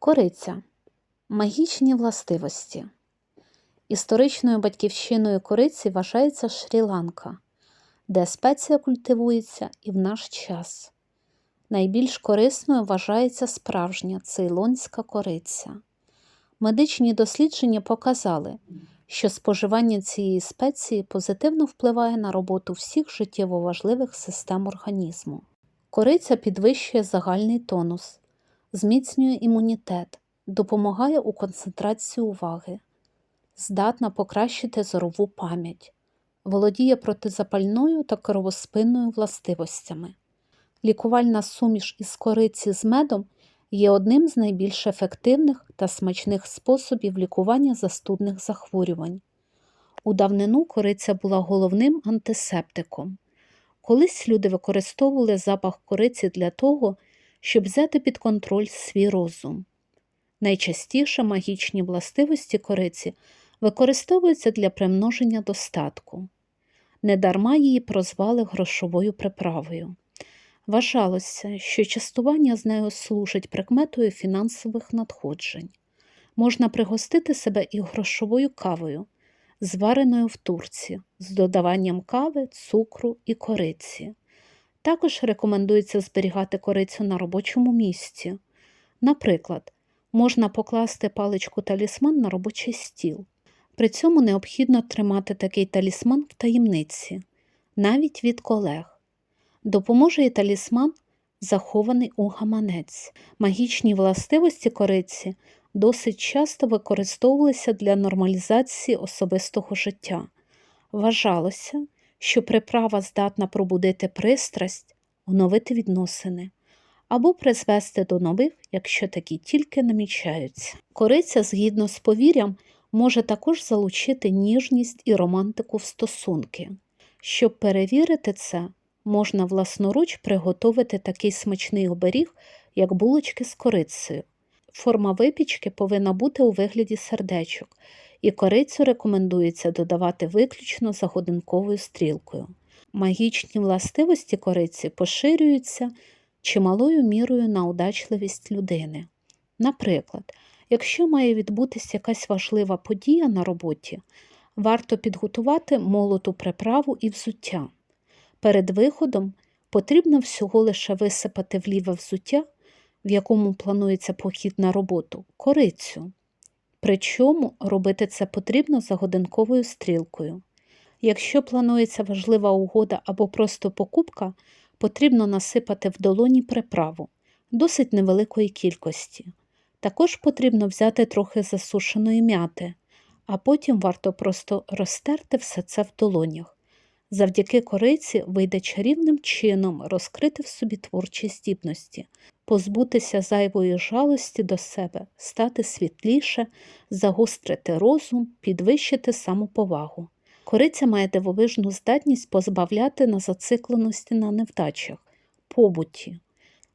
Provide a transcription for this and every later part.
Кориця. Магічні властивості. Історичною батьківщиною кориці вважається Шрі-Ланка, де спеція культивується і в наш час. Найбільш корисною вважається справжня цейлонська кориця. Медичні дослідження показали, що споживання цієї спеції позитивно впливає на роботу всіх життєво важливих систем організму. Кориця підвищує загальний тонус, зміцнює імунітет, допомагає у концентрації уваги, здатна покращити зорову пам'ять, володіє протизапальною та кровоспинною властивостями. Лікувальна суміш із кориці з медом є одним з найбільш ефективних та смачних способів лікування застудних захворювань. У давнину кориця була головним антисептиком. Колись люди використовували запах кориці для того, щоб взяти під контроль свій розум. Найчастіше магічні властивості кориці використовуються для примноження достатку. Недарма її прозвали грошовою приправою. Вважалося, що частування з нею служить прикметою фінансових надходжень. Можна пригостити себе і грошовою кавою, звареною в турці, з додаванням кави, цукру і кориці. Також рекомендується зберігати корицю на робочому місці. Наприклад, можна покласти паличку талісман на робочий стіл. При цьому необхідно тримати такий талісман в таємниці, навіть від колег. Допоможе і талісман, захований у гаманець. Магічні властивості кориці досить часто використовувалися для нормалізації особистого життя. Вважалося, що приправа здатна пробудити пристрасть, оновити відносини або призвести до нових, якщо такі тільки намічаються. Кориця, згідно з повір'ям, може також залучити ніжність і романтику в стосунки. Щоб перевірити це, можна власноруч приготувати такий смачний оберіг, як булочки з корицею. Форма випічки повинна бути у вигляді сердечок, і корицю рекомендується додавати виключно за годинковою стрілкою. Магічні властивості кориці поширюються чималою мірою на удачливість людини. Наприклад, якщо має відбутися якась важлива подія на роботі, варто підготувати молоту приправу і взуття. Перед виходом потрібно всього лише висипати в ліве взуття, в якому планується похід на роботу, корицю. Причому робити це потрібно за годинковою стрілкою. Якщо планується важлива угода або просто покупка, потрібно насипати в долоні приправу досить невеликої кількості. Також потрібно взяти трохи засушеної м'яти, а потім варто просто розтерти все це в долонях. Завдяки кориці вийде чарівним чином розкрити в собі творчі здібності, позбутися зайвої жалості до себе, стати світліше, загострити розум, підвищити самоповагу. Кориця має дивовижну здатність позбавляти на зацикленості на невдачах, побуті.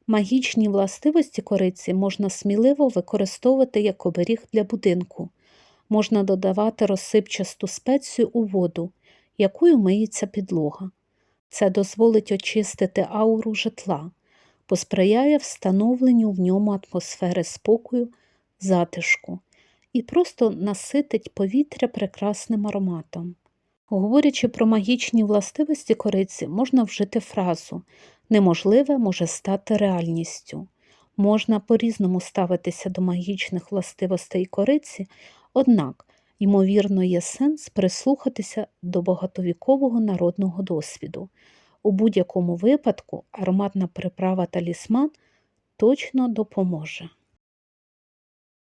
Магічні властивості кориці можна сміливо використовувати як оберіг для будинку, можна додавати розсипчасту спецію у воду якою миється підлога. Це дозволить очистити ауру житла, посприяє встановленню в ньому атмосфери спокою, затишку і просто наситить повітря прекрасним ароматом. Говорячи про магічні властивості кориці, можна вжити фразу неможливе може стати реальністю. Можна по-різному ставитися до магічних властивостей кориці, однак Ймовірно, є сенс прислухатися до багатовікового народного досвіду. У будь-якому випадку ароматна приправа талісман точно допоможе.